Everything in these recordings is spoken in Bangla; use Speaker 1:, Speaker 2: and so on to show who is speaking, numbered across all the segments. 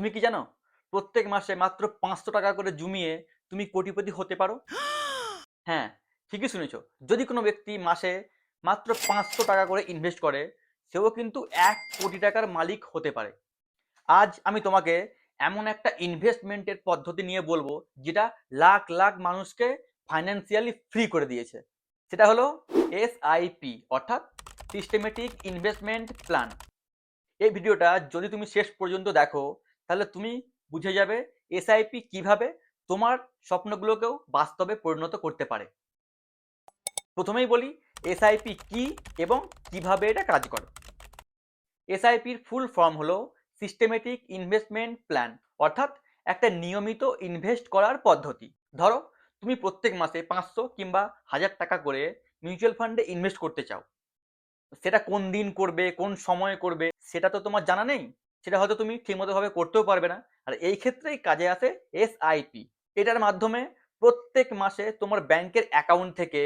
Speaker 1: তুমি কি জানো? প্রত্যেক মাসে মাত্র পাঁচশো টাকা করে জমিয়ে তুমি কোটিপতি হতে পারো। হ্যাঁ ঠিকই শুনেছ। যদি কোনো ব্যক্তি মাসে মাত্র পাঁচশো টাকা করে ইনভেস্ট করে সেও কিন্তু এক কোটি টাকার মালিক হতে পারে। আজ আমি তোমাকে এমন একটা ইনভেস্টমেন্টের পদ্ধতি নিয়ে বলব যেটা লাখ লাখ মানুষকে ফাইন্যান্সিয়ালি ফ্রি করে দিয়েছে। সেটা হলো এসআইপি অর্থাৎ সিস্টেমেটিক ইনভেস্টমেন্ট প্ল্যান এই ভিডিওটা যদি তুমি শেষ পর্যন্ত দেখো তাহলে তুমি বুঝে যাবে এসআইপি কীভাবে তোমার স্বপ্নগুলোকেও বাস্তবে পরিণত করতে পারে। প্রথমেই বলি এসআইপি কি এবং কীভাবে এটা কাজ করে? এসআইপির ফুল ফর্ম হলো সিস্টেমেটিক ইনভেস্টমেন্ট প্ল্যান অর্থাৎ একটা নিয়মিত ইনভেস্ট করার পদ্ধতি। ধরো, তুমি প্রত্যেক মাসে পাঁচশো কিংবা হাজার টাকা করে মিউচুয়াল ফান্ডে ইনভেস্ট করতে চাও। সেটা কোন দিন করবে, কোন সময়ে করবে, সেটা তো তোমার জানা নেই? সেটা হয়তো তুমি ঠিকমতোভাবে করতেও পারবে না। আর এই ক্ষেত্রেই কাজে আসে এসআইপি এটার মাধ্যমে প্রত্যেক মাসে তোমার ব্যাংকের অ্যাকাউন্ট থেকে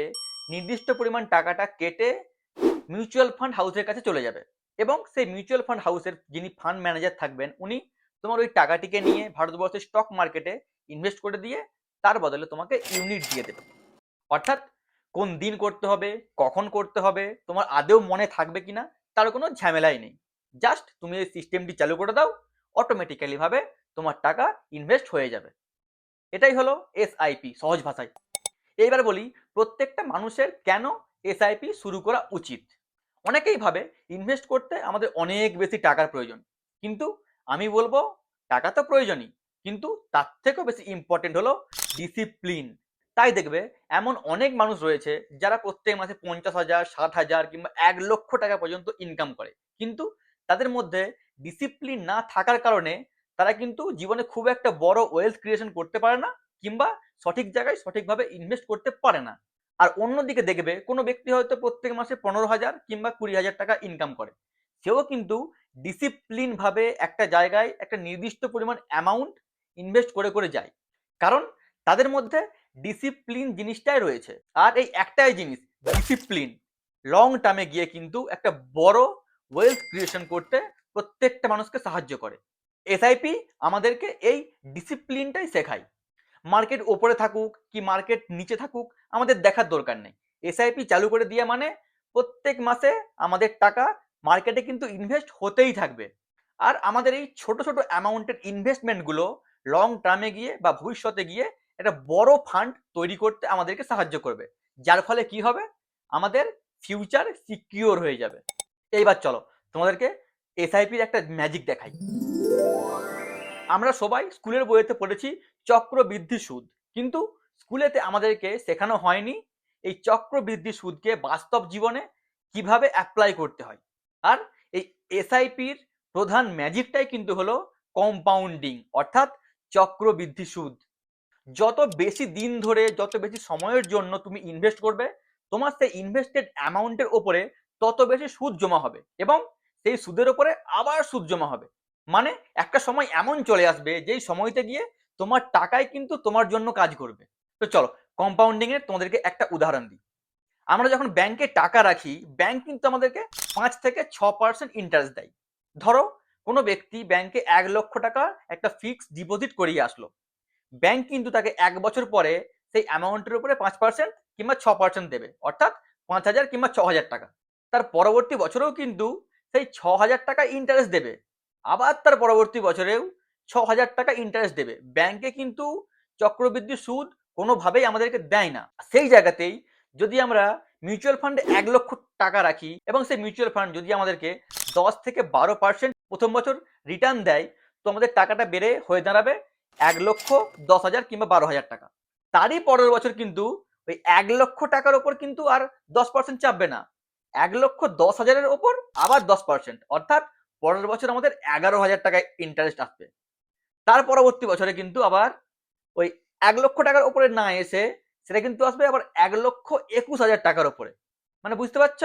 Speaker 1: নির্দিষ্ট পরিমাণ টাকাটা কেটে মিউচুয়াল ফান্ড হাউসের কাছে চলে যাবে। এবং সেই মিউচুয়াল ফান্ড হাউসের যিনি ফান্ড ম্যানেজার থাকবেন, উনি তোমার ওই টাকাটিকে নিয়ে ভারতবর্ষের স্টক মার্কেটে ইনভেস্ট করে দিয়ে তার বদলে তোমাকে ইউনিট দিয়ে দেবে। অর্থাৎ কোন দিন করতে হবে, কখন করতে হবে, তোমার আদেও মনে থাকবে কিনা, তার কোনো ঝামেলাই নেই। জাস্ট তুমি এই সিস্টেমটি চালু করে দাও অটোমেটিক্যালি ভাবে তোমার টাকা ইনভেস্ট হয়ে যাবে। এটাই হলো এসআইপি সহজ ভাষায়। এইবার বলি, প্রত্যেকটা মানুষের কেন এসআইপি শুরু করা উচিত? অনেকেই ভাবে ইনভেস্ট করতে আমাদের অনেক বেশি টাকার প্রয়োজন। কিন্তু আমি বলব, টাকা তো প্রয়োজনই। কিন্তু তার থেকেও বেশি ইম্পর্টেন্ট হলো ডিসিপ্লিন তাই দেখবে, এমন অনেক মানুষ রয়েছে যারা প্রত্যেক মাসে পঞ্চাশ হাজার, ষাট হাজার কিংবা এক লক্ষ টাকা পর্যন্ত ইনকাম করে। কিন্তু তাদের মধ্যে ডিসিপ্লিন না থাকার কারণে তারা কিন্তু জীবনে খুব একটা বড় ওয়েলথ ক্রিয়েশন করতে পারে না কিংবা সঠিক জায়গায় সঠিকভাবে ইনভেস্ট করতে পারে না। আর অন্যদিকে দেখবে কোনো ব্যক্তি হয়তো প্রত্যেক মাসে পনেরো হাজার কিংবা কুড়ি হাজার টাকা ইনকাম করে। সেও কিন্তু ডিসিপ্লিন ভাবে একটা জায়গায় একটা নির্দিষ্ট পরিমাণ অ্যামাউন্ট ইনভেস্ট করে করে যায়। কারণ তাদের মধ্যে ডিসিপ্লিন জিনিসটাই রয়েছে। আর এই একটাই জিনিস ডিসিপ্লিন লং টার্মে গিয়ে কিন্তু একটা বড় ওয়েলথ ক্রিয়েশন করতে প্রত্যেকটা মানুষকে সাহায্য করে। এসআইপি আমাদেরকে এই ডিসিপ্লিনটাই শেখায়। মার্কেট ওপরে থাকুক কি মার্কেট নিচে থাকুক, আমাদের দেখার দরকার নেই। এসআইপি চালু করে দিয়ে মানে প্রত্যেক মাসে আমাদের টাকা মার্কেটে কিন্তু ইনভেস্ট হতেই থাকবে। আর আমাদের এই ছোট ছোট অ্যামাউন্টের ইনভেস্টমেন্টগুলো লং টার্মে গিয়ে বা ভবিষ্যতে গিয়ে একটা বড় ফান্ড তৈরি করতে আমাদেরকে সাহায্য করবে। যার ফলে কি হবে? আমাদের ফিউচার সিকিওর হয়ে যাবে। এইবার চলো, তোমাদেরকে এসআইপির একটা ম্যাজিক দেখাই। আমরা সবাই স্কুলের বইয়েতে পড়েছি চক্রবৃদ্ধি সুদ। কিন্তু স্কুলেতে আমাদেরকে শেখানো হয়নি এই চক্রবৃদ্ধি সুদকে বাস্তব জীবনে কীভাবে অ্যাপ্লাই করতে হয়। আর এই এসআইপির প্রধান ম্যাজিকটাই কিন্তু হলো কম্পাউন্ডিং অর্থাৎ চক্রবৃদ্ধি সুদ। যত বেশি দিন ধরে, যত বেশি সময়ের জন্য তুমি ইনভেস্ট করবে, তোমার সেই ইনভেস্টেড অ্যামাউন্টের ওপরে তত বেশি সুদ জমা হবে এবং সেই সুদের ওপরে আবার সুদ জমা হবে। মানে একটা সময় এমন চলে আসবে যেই সময়তে গিয়ে তোমার টাকাই কিন্তু তোমার জন্য কাজ করবে। তো চলো কম্পাউন্ডিং এর তোমাদেরকে একটা উদাহরণ দিই। আমরা যখন ব্যাংকে টাকা রাখি ব্যাংক কিন্তু আমাদেরকে পাঁচ থেকে ছ পার্সেন্ট ইন্টারেস্ট দেয়। ধরো কোনো ব্যক্তি ব্যাংকে এক লক্ষ টাকা একটা ফিক্সড ডিপোজিট করিয়ে আসলো। ব্যাংক কিন্তু তাকে এক বছর পরে সেই অ্যামাউন্টের উপরে পাঁচ পার্সেন্ট কিংবা ছ পার্সেন্ট দেবে। অর্থাৎ পাঁচ হাজার কিংবা ছ হাজার টাকা। তার পরবর্তী বছরেও কিন্তু সেই ছ হাজার টাকা ইন্টারেস্ট দেবে। আবার তার পরবর্তী বছরেও ছ হাজার টাকা ইন্টারেস্ট দেবে। ব্যাংকে কিন্তু চক্রবৃদ্ধি সুদ কোনোভাবেই আমাদেরকে দেয় না। সেই জায়গাতেই যদি আমরা মিউচুয়াল ফান্ডে এক লক্ষ টাকা রাখি এবং সেই মিউচুয়াল ফান্ড যদি আমাদেরকে দশ থেকে বারো পার্সেন্ট প্রথম বছর রিটার্ন দেয়, তো আমাদের টাকাটা বেড়ে হয়ে দাঁড়াবে এক লক্ষ দশ হাজার কিংবা বারো হাজার টাকা। তারই পরের বছর কিন্তু ওই এক লক্ষ টাকার ওপর কিন্তু আর দশ পার্সেন্ট চাপবে না। এক লক্ষ দশ হাজারের ওপর আবার দশ পার্সেন্ট অর্থাৎ পরের বছর আমাদের এগারো হাজার টাকায় ইন্টারেস্ট আসবে। তার পরবর্তী বছরে কিন্তু আবার ওই এক লক্ষ টাকার উপরে না এসে সেটা কিন্তু আসবে আবার এক লক্ষ একুশ হাজার টাকার উপরে মানে বুঝতে পারছ?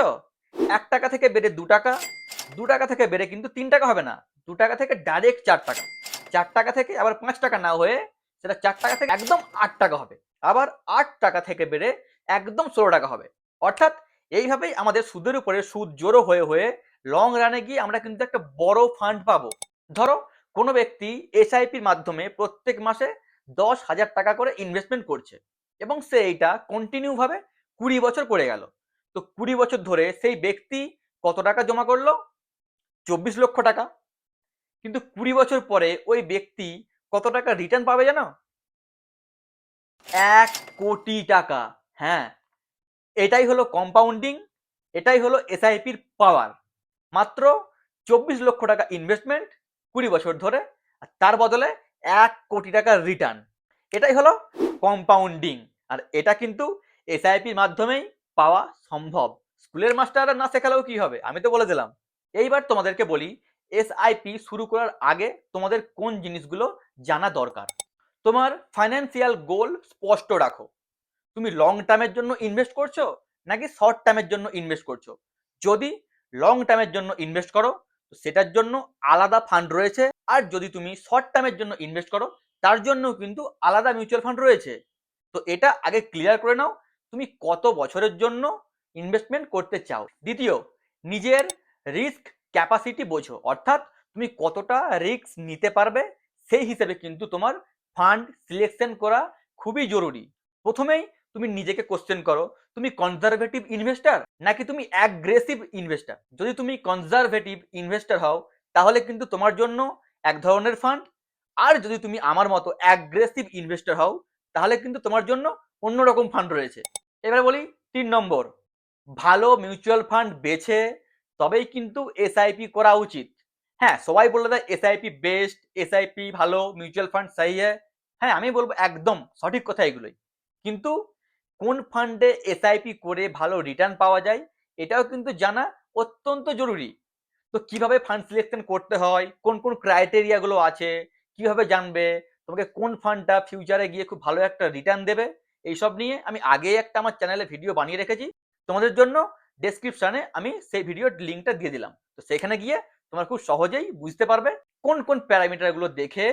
Speaker 1: এক টাকা থেকে বেড়ে দু টাকা দু টাকা থেকে বেড়ে কিন্তু তিন টাকা হবে না, দু টাকা থেকে ডাইরেক্ট চার টাকা। চার টাকা থেকে আবার পাঁচ টাকা না হয়ে সেটা চার টাকা থেকে একদম আট টাকা হবে। আবার আট টাকা থেকে বেড়ে একদম ষোলো টাকা হবে। অর্থাৎ এইভাবেই আমাদের সুদের উপরে সুদ জোরো হয়ে হয়ে লং রানে গিয়ে আমরা কিন্তু একটা বড় ফান্ড পাবো। ধরো, কোনো ব্যক্তি এসআইপির মাধ্যমে প্রত্যেক মাসে দশ হাজার টাকা করে ইনভেস্টমেন্ট করছে এবং সে এইটা কন্টিনিউ ভাবে কুড়ি বছর করে গেল। তো কুড়ি বছর ধরে সেই ব্যক্তি কত টাকা জমা করল? চব্বিশ লক্ষ টাকা। কিন্তু কুড়ি বছর পরে ওই ব্যক্তি কত টাকা রিটার্ন পাবে জানো? এক কোটি টাকা। হ্যাঁ এটাই হলো কম্পাউন্ডিং এটাই হলো এসআইপির পাওয়ার মাত্র চব্বিশ লক্ষ টাকা ইনভেস্টমেন্ট কুড়ি বছর ধরে, আর তার বদলে এক কোটি টাকার রিটার্ন এটাই হলো কম্পাউন্ডিং আর এটা কিন্তু এসআইপির মাধ্যমেই পাওয়া সম্ভব। স্কুলের মাস্টাররা না শেখালেও কি হবে? আমি তো বলে দিলাম। এইবার তোমাদেরকে বলি এসআইপি শুরু করার আগে তোমাদের কোন জিনিসগুলো জানা দরকার? তোমার ফাইন্যান্সিয়াল গোল স্পষ্ট রাখো। তুমি লং টার্মের জন্য ইনভেস্ট করছ নাকি শর্ট টার্মের জন্য ইনভেস্ট করছ? যদি লং টার্মের জন্য ইনভেস্ট করো, তো সেটার জন্য আলাদা ফান্ড রয়েছে। আর যদি তুমি শর্ট টার্মের জন্য ইনভেস্ট করো, তার জন্য কিন্তু আলাদা মিউচুয়াল ফান্ড রয়েছে। তো এটা আগে ক্লিয়ার করে নাও, তুমি কত বছরের জন্য ইনভেস্টমেন্ট করতে চাও? দ্বিতীয়, নিজের রিস্ক ক্যাপাসিটি বোঝো। অর্থাৎ তুমি কতটা রিস্ক নিতে পারবে, সেই হিসেবে কিন্তু তোমার ফান্ড সিলেকশন করা খুবই জরুরি। প্রথমেই তুমি নিজেকে কোশ্চেন করো, তুমি কনজারভেটিভ ইনভেস্টার নাকি তুমি অ্যাগ্রেসিভ ইনভেস্টার যদি তুমি কনজারভেটিভ ইনভেস্টার হও, তাহলে কিন্তু তোমার জন্য এক ধরনের ফান্ড আর যদি তুমি আমার মতো অ্যাগ্রেসিভ ইনভেস্টার হও, তাহলে কিন্তু তোমার জন্য অন্যরকম ফান্ড রয়েছে। এবার বলি তিন নম্বর, ভালো মিউচুয়াল ফান্ড বেছে, তবেই কিন্তু এসআইপি করা উচিত। হ্যাঁ সবাই বলে দেয় এসআইপি বেস্ট এসআইপি ভালো মিউচুয়াল ফান্ড সাই হ্যাঁ আমি বলব একদম সঠিক কথা এগুলোই। কিন্তু কোন ফান্ডে এসআইপি করে ভালো রিটার্ন পাওয়া যায়, এটাও কিন্তু জানা অত্যন্ত জরুরি। তো কীভাবে ফান্ড সিলেকশন করতে হয়, কোন কোন ক্রাইটেরিয়াগুলো আছে, কীভাবে জানবে, তোমাকে কোন ফান্ডটা ফিউচারে গিয়ে খুব ভালো একটা রিটার্ন দেবে, এইসব নিয়ে আমি আগে একটা আমার চ্যানেলে ভিডিও বানিয়ে রেখেছি। তোমাদের জন্য ডেসক্রিপশনে আমি সেই ভিডিওর লিঙ্কটা দিয়ে দিলাম। তো সেখানে গিয়ে তোমরা খুব সহজেই বুঝতে পারবে কোন কোন প্যারামিটারগুলো দেখে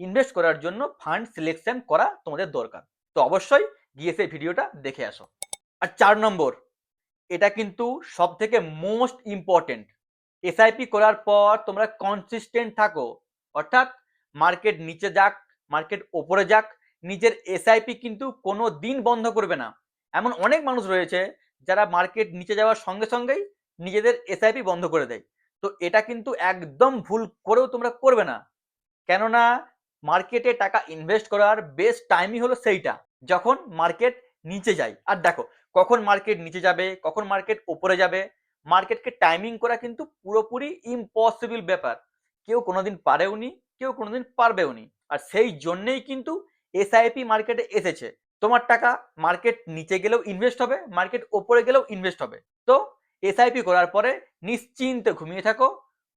Speaker 1: ইনভেস্ট করার জন্য ফান্ড সিলেকশন করা তোমাদের দরকার। তো অবশ্যই গিয়ে সেই ভিডিওটা দেখে আসো। আর চার নম্বর, এটা কিন্তু সব থেকে মোস্ট ইম্পর্টেন্ট এসআইপি করার পর তোমরা কনসিস্টেন্ট থাকো। অর্থাৎ মার্কেট নিচে যাক মার্কেট ওপরে যাক, নিজের এসআইপি কিন্তু কোনো দিন বন্ধ করবে না। এমন অনেক মানুষ রয়েছে যারা মার্কেট নিচে যাওয়ার সঙ্গে সঙ্গেই নিজেদের এসআইপি বন্ধ করে দেয়। তো এটা কিন্তু একদম ভুল করেও তোমরা করবে না। কেননা মার্কেটে টাকা ইনভেস্ট করার বেস্ট টাইমই হলো সেইটা, যখন মার্কেট নিচে যায়। আর দেখো, কখন মার্কেট নিচে যাবে, কখন মার্কেট ওপরে যাবে? মার্কেটকে টাইমিং করা কিন্তু পুরোপুরি ইম্পসিবল ব্যাপার। কেউ কোনোদিন পারেও নি, কেউ কোনোদিন পারবেও নি। আর সেই জন্যেই কিন্তু এসআইপি মার্কেটে এসেছে। তোমার টাকা মার্কেট নিচে গেলেও ইনভেস্ট হবে মার্কেট ওপরে গেলেও ইনভেস্ট হবে। তো এসআইপি করার পরে নিশ্চিন্তে ঘুমিয়ে থাকো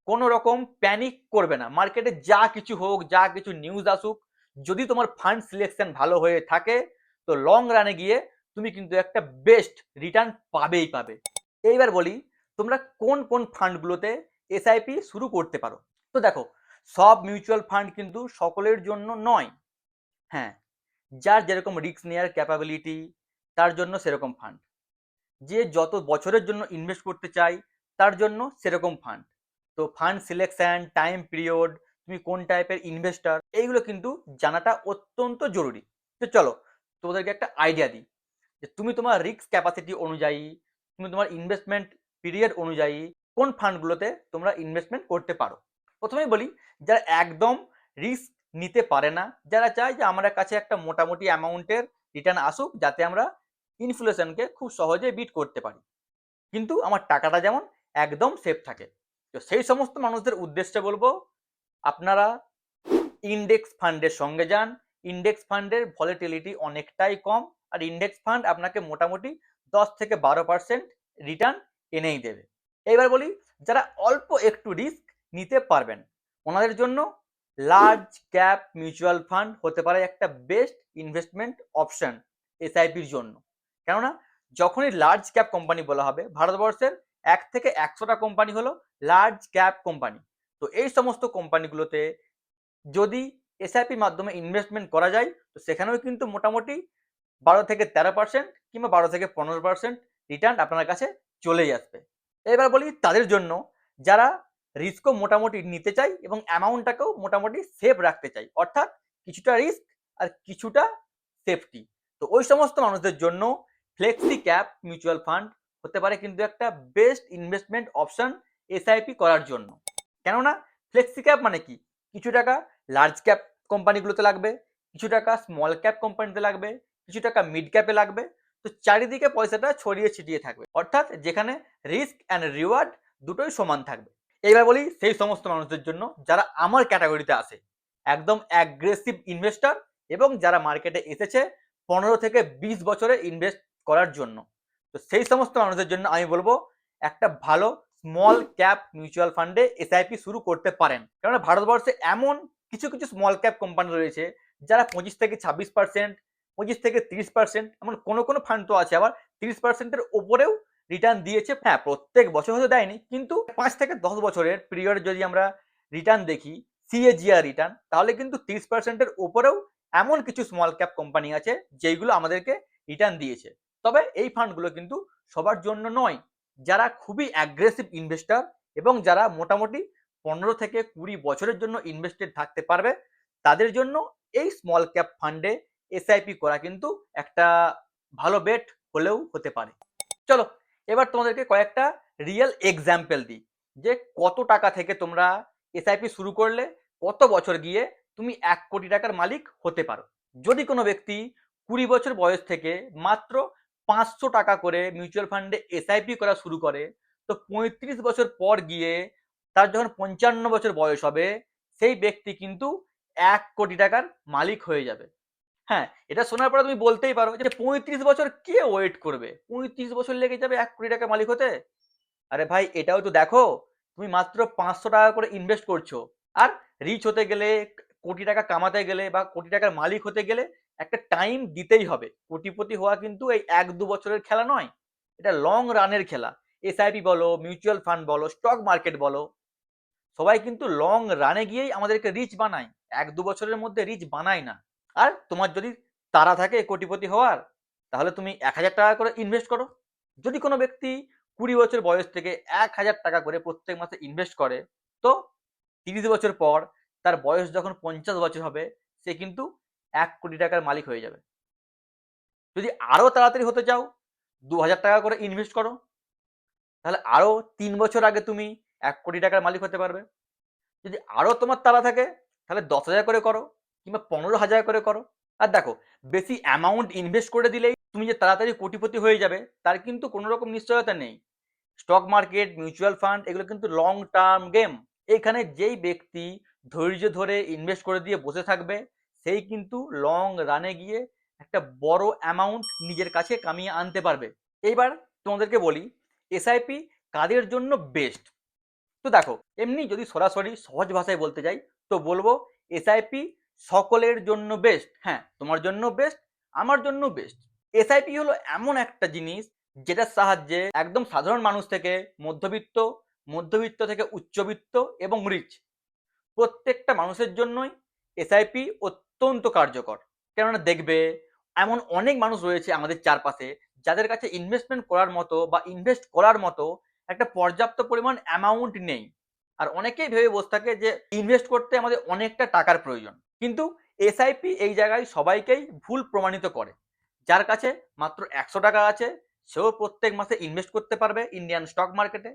Speaker 1: কোনো রকম প্যানিক করবে না। মার্কেটে যা কিছু হোক, যা কিছু নিউজ আসুক, যদি তোমার ফান্ড সিলেকশন ভালো হয়ে থাকে, তো লং রানে গিয়ে তুমি কিন্তু একটা বেস্ট রিটার্ন পাবেই পাবে। এইবার বলি, তোমরা কোন কোন ফান্ডগুলোতে এসআইপি শুরু করতে পারো? তো দেখো, সব মিউচুয়াল ফান্ড কিন্তু সকলের জন্য নয়। হ্যাঁ যার যেরকম রিস্ক নেওয়ার ক্যাপাবিলিটি তার জন্য সেরকম ফান্ড যে যত বছরের জন্য ইনভেস্ট করতে চাই তার জন্য সেরকম ফান্ড তো ফান্ড সিলেকশন টাইম পিরিয়ড তুমি কোন টাইপের ইনভেস্টার এইগুলো কিন্তু জানাটা অত্যন্ত জরুরি। তো চলো, তোমাদেরকে একটা আইডিয়া দিই, যে তুমি তোমার রিস্ক ক্যাপাসিটি অনুযায়ী, তুমি তোমার ইনভেস্টমেন্ট পিরিয়ড অনুযায়ী কোন ফান্ডগুলোতে তোমরা ইনভেস্টমেন্ট করতে পারো। প্রথমেই বলি, যারা একদম রিস্ক নিতে পারে না, যারা চায় যে আমার কাছে একটা মোটামুটি অ্যামাউন্টের রিটার্ন আসুক, যাতে আমরা ইনফ্লেশনকে খুব সহজে বিট করতে পারি। কিন্তু আমার টাকাটা যেমন একদম সেফ থাকে। তো সেই সমস্ত মানুষদের উদ্দেশ্যে বলব, আপনারা ইন্ডেক্স ফান্ডের সঙ্গে যান। ইন্ডেক্স ফান্ডের ভলেটিলিটি অনেকটাই কম আর ইন্ডেক্স ফান্ড আপনাকে মোটামুটি দশ থেকে বারো পার্সেন্ট রিটার্ন এনেই দেবে। এবার বলি, যারা অল্প একটু রিস্ক নিতে পারবেন, ওনাদের জন্য লার্জ ক্যাপ মিউচুয়াল ফান্ড হতে পারে একটা বেস্ট ইনভেস্টমেন্ট অপশন এসআইপির জন্য। কেননা, যখনই লার্জ ক্যাপ কোম্পানি বলা হবে, ভারতবর্ষের এক থেকে একশোটা কোম্পানি হলো লার্জ ক্যাপ কোম্পানি। তো এই সমস্ত কোম্পানিগুলোতে যদি এসআইপির মাধ্যমে ইনভেস্টমেন্ট করা যায়, তো সেখানেও কিন্তু মোটামুটি বারো থেকে তেরো পার্সেন্ট কিংবা বারো থেকে পনেরো পার্সেন্ট রিটার্ন আপনার কাছে চলেই আসবে। এবার বলি তাদের জন্য, যারা রিস্কও মোটামুটি নিতে চাই এবং অ্যামাউন্টটাকেও মোটামুটি সেফ রাখতে চাই অর্থাৎ কিছুটা রিস্ক আর কিছুটা সেফটি তো ওই সমস্ত মানুষদের জন্য ফ্লেক্সি ক্যাপ মিউচুয়াল ফান্ড হতে পারে কিন্তু একটা বেস্ট ইনভেস্টমেন্ট অপশন এসআইপি করার জন্য। কেননা ফ্লেক্সি ক্যাপ মানে কি? কিছু টাকা লার্জ ক্যাপ কোম্পানিগুলোতে লাগবে, কিছু টাকা স্মল ক্যাপ কোম্পানিতে লাগবে, কিছু টাকা মিড ক্যাপে লাগবে। তো চারিদিকে পয়সাটা ছড়িয়ে ছিটিয়ে থাকবে। অর্থাৎ যেখানে রিস্ক অ্যান্ড রিওয়ার্ড দুটোই সমান থাকবে। এইবার বলি সেই সমস্ত মানুষদের জন্য যারা আমার ক্যাটাগরিতে আসে একদম অ্যাগ্রেসিভ ইনভেস্টর এবং যারা মার্কেটে এসেছে পনেরো থেকে বিশ বছরে ইনভেস্ট করার জন্য। তো সেই সমস্ত মানুষের জন্য আমি বলব একটা ভালো স্মল ক্যাপ মিউচুয়াল ফান্ডে এসআইপি শুরু করতে পারেন। কেননা ভারতবর্ষে এমন কিছু কিছু স্মল ক্যাপ কোম্পানি রয়েছে যারা পঁচিশ থেকে ছাব্বিশ পার্সেন্ট পঁচিশ থেকে তিরিশ পার্সেন্ট এমন কোনো কোনো ফান্ড তো আছে আবার তিরিশ পার্সেন্টের ওপরেও রিটার্ন দিয়েছে। হ্যাঁ প্রত্যেক বছর হয়তো দেয়নি, কিন্তু পাঁচ থেকে দশ বছরের পিরিয়ড যদি আমরা রিটার্ন দেখি সিএজিআর রিটার্ন তাহলে কিন্তু তিরিশ পার্সেন্টের ওপরেও এমন কিছু স্মল ক্যাপ কোম্পানি আছে যেইগুলো আমাদেরকে রিটার্ন দিয়েছে। তবে এই ফান্ডগুলো কিন্তু সবার জন্য নয়। যারা খুবই অ্যাগ্রেসিভ ইনভেস্টর এবং যারা মোটামুটি পনেরো থেকে কুড়ি বছরের জন্য ইনভেস্টেড থাকতে পারবে, তাদের জন্য এই স্মল ক্যাপ ফান্ডে এসআইপি করা কিন্তু একটা ভালো বেট হলেও হতে পারে। চলো, এবার তোমাদেরকে কয়েকটা রিয়েল এক্সাম্পল দিই। যে কত টাকা থেকে তোমরা এসআইপি শুরু করলে, কত বছর গিয়ে তুমি এক কোটি টাকার মালিক হতে পারো। যদি কোনো ব্যক্তি কুড়ি বছর বয়স থেকে মাত্র পাঁচশো টাকা করে মিউচুয়াল ফান্ডে এসআইপি করা শুরু করে। তো পঁয়ত্রিশ বছর পর গিয়ে তার যখন পঞ্চান্ন বছর বয়স হবে, সেই ব্যক্তি কিন্তু এক কোটি টাকার মালিক হয়ে যাবে। হ্যাঁ এটা শোনার পরে তুমি বলতেই পারো যে পঁয়ত্রিশ বছর কে ওয়েট করবে? পঁয়ত্রিশ বছর লেগে যাবে এক কোটি টাকা মালিক হতে? আরে ভাই, এটাও তো দেখো, তুমি মাত্র পাঁচশো টাকা করে ইনভেস্ট করছ। আর রিচ হতে গেলে, কোটি টাকা কামাতে গেলে বা কোটি টাকার মালিক হতে গেলে একটা টাইম দিতেই হবে। কোটিপতি হওয়া কিন্তু এই এক দু বছরের খেলা নয়, এটা লং রানের খেলা। এসআইপি বলো মিউচুয়াল ফান্ড বলো স্টক মার্কেট বলো, সবাই কিন্তু লং রানে গিয়েই আমাদেরকে রিচ বানায়। এক দু বছরের মধ্যে রিচ বানায় না। আর তোমার যদি তারা থাকে কোটিপতি হওয়ার, তাহলে তুমি এক হাজার টাকা করে ইনভেস্ট করো। যদি কোনো ব্যক্তি কুড়ি বছর বয়স থেকে এক হাজার টাকা করে প্রত্যেক মাসে ইনভেস্ট করে, তো তিরিশ বছর পর তার বয়স যখন পঞ্চাশ বছর হবে, সে কিন্তু এক কোটি টাকার মালিক হয়ে যাবে। যদি আরও তাড়াতাড়ি হতে চাও, দু হাজার টাকা করে ইনভেস্ট করো। তাহলে আরও তিন বছর আগে তুমি এক কোটি টাকার মালিক হতে পারবে। যদি আরও তোমার তাড়া থাকে, তাহলে দশ হাজার করে করো কিংবা পনেরো হাজার করে করো। আর দেখো, বেশি অ্যামাউন্ট ইনভেস্ট করে দিলেই তুমি যে তাড়াতাড়ি কোটিপতি হয়ে যাবে, তার কিন্তু কোনো রকম নিশ্চয়তা নেই। স্টক মার্কেট মিউচুয়াল ফান্ড এগুলো কিন্তু লং টার্ম গেম এখানে যেই ব্যক্তি ধৈর্য ধরে ইনভেস্ট করে দিয়ে বসে থাকবে সেই কিন্তু লং রানে গিয়ে একটা বড় অ্যামাউন্ট নিজের কাছে কামিয়ে আনতে পারবে। এইবার তোমাদেরকে বলি এসআইপি কাদের জন্য বেস্ট তো দেখো, এমনি যদি সরাসরি সহজ ভাষায় বলতে যাই, তো বলব এসআইপি সকলের জন্য বেস্ট হ্যাঁ তোমার জন্য বেস্ট আমার জন্য বেস্ট এসআইপি হলো এমন একটা জিনিস যেটার সাহায্যে একদম সাধারণ মানুষ থেকে মধ্যবিত্ত মধ্যবিত্ত থেকে উচ্চবিত্ত এবং রিচ প্রত্যেকটা মানুষের জন্যই এসআইপি অত্যন্ত কার্যকর। কেননা দেখবে, এমন অনেক মানুষ রয়েছে আমাদের চারপাশে, যাদের কাছে ইনভেস্টমেন্ট করার মতো বা ইনভেস্ট করার মতো একটা পর্যাপ্ত পরিমাণ অ্যামাউন্ট নেই। আর অনেকেই ভেবে বসে থাকে যে ইনভেস্ট করতে আমাদের অনেকটা টাকার প্রয়োজন। কিন্তু এসআইপি এই জায়গায় সবাইকেই ভুল প্রমাণিত করে। যার কাছে মাত্র একশো টাকা আছে, সেও প্রত্যেক মাসে ইনভেস্ট করতে পারবে ইন্ডিয়ান স্টক মার্কেটে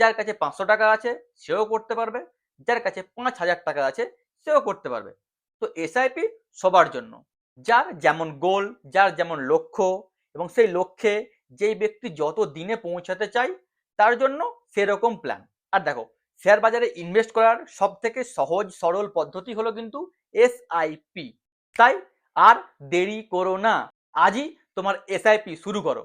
Speaker 1: যার কাছে পাঁচশো টাকা আছে, সেও করতে পারবে। যার কাছে পাঁচ হাজার টাকা আছে, সেও করতে পারবে। তো এসআইপি সবার জন্য। যার যেমন গোল, যার যেমন লক্ষ্য এবং সেই লক্ষ্যে যেই ব্যক্তি যত দিনে পৌঁছাতে চায়, তার জন্য সেরকম প্ল্যান আর দেখো শেয়ার বাজারে ইনভেস্ট করার সব থেকে সহজ, সরল পদ্ধতি হলো কিন্তু এসআইপি তাই আর দেরি করো না। আজই তোমার এসআইপি শুরু করো।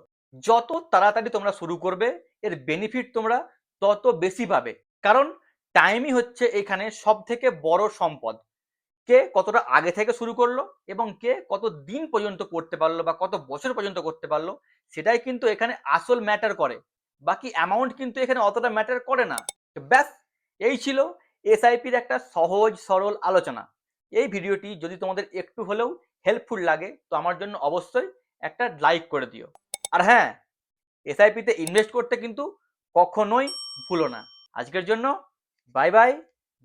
Speaker 1: যত তাড়াতাড়ি তোমরা শুরু করবে, এর বেনিফিট তোমরা তত বেশি পাবে। কারণ টাইমই হচ্ছে এখানে সব থেকে বড় সম্পদ। কে কতটা আগে থেকে শুরু করল এবং কে কত দিন পর্যন্ত করতে পারল বা কত বছর পর্যন্ত করতে পারল, সেটাই কিন্তু এখানে আসল ম্যাটার করে। বাকি অ্যামাউন্ট কিন্তু এখানে অতটা ম্যাটার করে না। ব্যাস, এই ছিল এসআইপির একটা সহজ, সরল আলোচনা। এই ভিডিওটি যদি তোমাদের একটু হলেও হেল্পফুল লাগে, তো আমার জন্য অবশ্যই একটা লাইক করে দিও। আর হ্যাঁ এসআইপিতে ইনভেস্ট করতে কিন্তু কখনোই ভুলো না। আজকের জন্য বাই বাই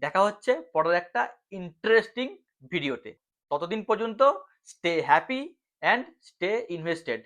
Speaker 1: দেখা হচ্ছে পরের একটা ইন্টারেস্টিং ভিডিওতে ততদিন পর্যন্ত stay happy and stay invested